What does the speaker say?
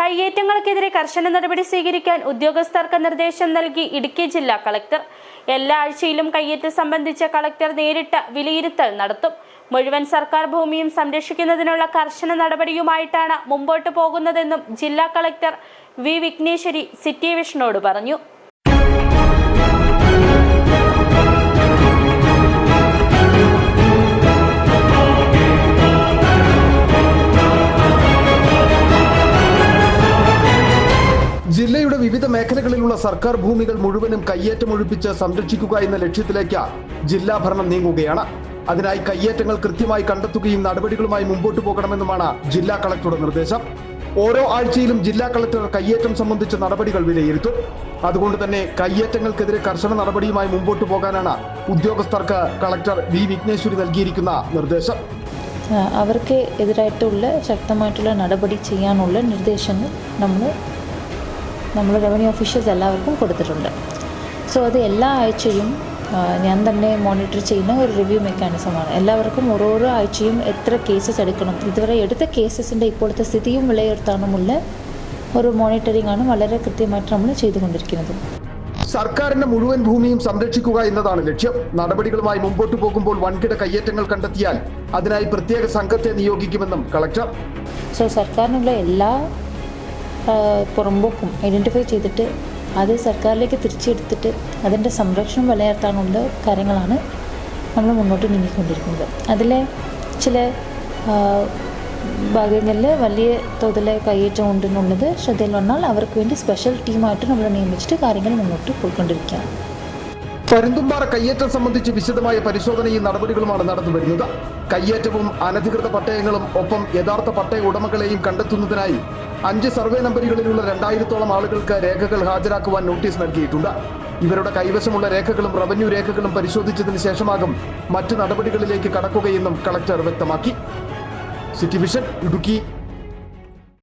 കയ്യേറ്റങ്ങൾക്കെതിരെ കർശന നടപടി സ്വീകരിക്കാൻ ഉദ്യോഗസ്ഥർക്ക് നിർദ്ദേശം നൽകി ഇടുക്കി ജില്ലാ കളക്ടർ. എല്ലാ ആഴ്ചയിലും കയ്യേറ്റം സംബന്ധിച്ച് കളക്ടർ നേരിട്ട് വിലയിരുത്തൽ നടത്തും. മുഴുവൻ സർക്കാർ ഭൂമിയും സംരക്ഷിക്കുന്നതിനുള്ള കർശന നടപടിയുമായിട്ടാണ് മുമ്പോട്ട് പോകുന്നതെന്നും ജില്ലാ കളക്ടർ വി വിഘ്നേശ്വരി സിറ്റി വിഷനോട് പറഞ്ഞു. വിവിധ മേഖലകളിലുള്ള സർക്കാർ ഭൂമികൾ മുഴുവനും കയ്യേറ്റമൊഴിപ്പിച്ച് സംരക്ഷിക്കുക എന്ന ലക്ഷ്യത്തിലേക്ക് ജില്ലാ ഭരണം നീങ്ങുകയാണ്. അതിനായി കയ്യേറ്റങ്ങൾ കൃത്യമായി കണ്ടെത്തുകയും നടപടികളുമായി മുമ്പോട്ട് പോകണമെന്നുമാണ് ജില്ലാ കളക്ടറുടെ നിർദ്ദേശം. ഓരോ ആഴ്ചയിലും ജില്ലാ കളക്ടർ കയ്യേറ്റം സംബന്ധിച്ച നടപടികൾ വിലയിരുത്തും. അതുകൊണ്ട് തന്നെ കയ്യേറ്റങ്ങൾക്കെതിരെ കർശന നടപടിയുമായി മുമ്പോട്ട് പോകാനാണ് ഉദ്യോഗസ്ഥർക്ക് കളക്ടർ വി. വിഘ്നേശ്വരി നൽകിയിരിക്കുന്ന നിർദ്ദേശം. അവർക്ക് എതിരായിട്ടുള്ള ശക്തമായിട്ടുള്ള നടപടി ചെയ്യാനുള്ള നിർദ്ദേശങ്ങൾ നമ്മൾ നമ്മൾ റവന്യൂ ഓഫീഷ്യൽസ് എല്ലാവർക്കും കൊടുത്തിട്ടുണ്ട്. സോ അത് എല്ലാ ആഴ്ചയും ഞാൻ തന്നെ മോണിറ്റർ ചെയ്യുന്ന ഒരു റിവ്യൂ മെക്കാനിസമാണ് എല്ലാവർക്കും ഓരോരോ ആഴ്ചയും എത്ര കേസസ് എടുക്കണം. ഇതുവരെ എടുത്ത കേസസിന്റെ ഇപ്പോഴത്തെ സ്ഥിതിയും വിലയിരുത്താനുമുള്ള ഒരു മോണിറ്ററിംഗ് ആണ് വളരെ കൃത്യമായിട്ട് നമ്മൾ ചെയ്തുകൊണ്ടിരിക്കുന്നത്. സർക്കാരിന്റെ മുഴുവൻ ഭൂമിയും സംരക്ഷിക്കുക എന്നതാണ് ലക്ഷ്യം. നടപടികളുമായി മുമ്പോട്ട് പോകുമ്പോൾ വൻകിട കയ്യേറ്റങ്ങൾ കണ്ടെത്തിയാൽ അതിനായി പ്രത്യേക സംഘത്തെ നിയോഗിക്കുമെന്നും കളക്ടർ. സോ സർക്കാരിനുള്ള എല്ലാ പുറമ്പോക്കും ഐഡന്റിഫൈ ചെയ്തിട്ട് അത് സർക്കാരിലേക്ക് തിരിച്ചെടുത്തിട്ട് അതിന്റെ സംരക്ഷണം വിലയിരുത്താനുള്ള കാര്യങ്ങളാണ് നമ്മൾ മുന്നോട്ട് നീങ്ങിക്കൊണ്ടിരിക്കുന്നത്. അതിലെ ചില ഭാഗങ്ങളിൽ വലിയ തോതിൽ കയ്യേറ്റം ഉണ്ടെന്നുള്ളത് ശ്രദ്ധയിൽ വന്നാൽ അവർക്ക് വേണ്ടി സ്പെഷ്യൽ ടീമായിട്ട് നമ്മൾ നിയമിച്ചിട്ട് കാര്യങ്ങൾ മുന്നോട്ട് പോയിക്കൊണ്ടിരിക്കുകയാണ്. പരുന്തുംപാറ കയ്യേറ്റം സംബന്ധിച്ച് വിശദമായ പരിശോധനയും നടപടികളുമാണ് നടന്നു വരുന്നത്. കയ്യേറ്റവും അനധികൃത പട്ടയങ്ങളും ഒപ്പം യഥാർത്ഥ പട്ടയ ഉടമകളെയും കണ്ടെത്തുന്നതിനായി അഞ്ച് സർവേ നമ്പറുകളിലുള്ള രണ്ടായിരത്തോളം ആളുകൾക്ക് രേഖകൾ ഹാജരാക്കുവാൻ നോട്ടീസ് നൽകിയിട്ടുണ്ട്. ഇവരുടെ കൈവശമുള്ള രേഖകളും റവന്യൂ രേഖകളും പരിശോധിച്ചതിന് ശേഷമാകും മറ്റു നടപടികളിലേക്ക് കടക്കുകയെന്നും കളക്ടർ വ്യക്തമാക്കി. City vision Idukki.